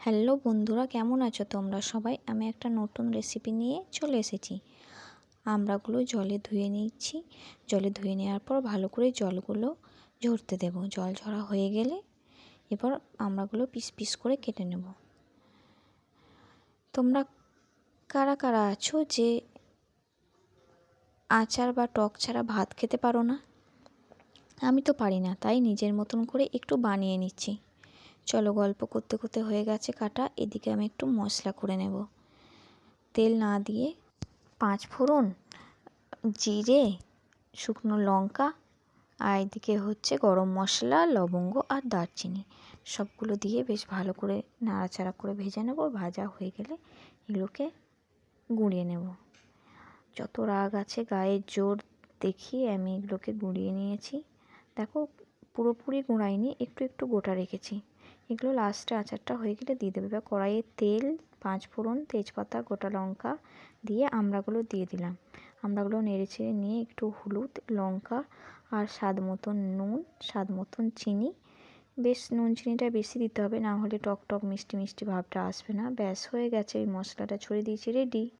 Hello বন্ধুরা, কেমন আছো তোমরা সবাই? আমি একটা নতুন রেসিপি নিয়ে চলে এসেছি। আমড়াগুলো জলে ধুয়ে নিচ্ছি। জলে ধুয়ে নেওয়ার পর ভালো করে জলগুলো ঝরতে দেব। জল ঝরা হয়ে গেলে এবার আমড়াগুলো পিস পিস করে কেটে নেব। তোমরা কারা কারা আছো যে আচার বা টক ছাড়া ভাত খেতে পারো না? আমি তো পারি না, তাই নিজের মতন করে একটু বানিয়ে নিচ্ছি। চলো গল্প করতে করতে হয়ে গেছে কাটা, এদিকে আমি একটু মশলা করে নেব। তেল না দিয়ে পাঁচ ফোড়ন, জিরে, শুকনো লঙ্কা আর এদিকে হচ্ছে গরম মশলা, লবঙ্গ আর দারচিনি। সবগুলো দিয়ে বেশ ভালো করে নাড়াচাড়া করে ভেজে নেব, ভাজা হয়ে গেলে এগুলোকে গুঁড়িয়ে নেব। যত রাগ আছে গায়ের জোর দেখিয়ে আমি এগুলোকে গুঁড়িয়ে নিয়েছি। দেখো পুরোপুরি গুঁড়াইনি, একটু একটু গোটা রেখেছি। এগুলো লাস্টে আচারটা হয়ে গেলে দিয়ে দেবে। এবার কড়াইয়ে তেল, পাঁচ ফোড়ন, তেজপাতা, গোটা লঙ্কা দিয়ে আমড়াগুলো দিয়ে দিলাম। আমড়াগুলো নেড়ে ছেড়ে নিয়ে একটু হলুদ, লঙ্কা আর স্বাদ মতন নুন, স্বাদ মতন চিনি। বেশ নুন চিনিটা বেশি দিতে হবে, না হলে টক টক মিষ্টি মিষ্টি ভাবটা আসবে না। ব্যাস, হয়ে গেছে। ওই মশলাটা ছড়িয়ে দিয়েছি রেডি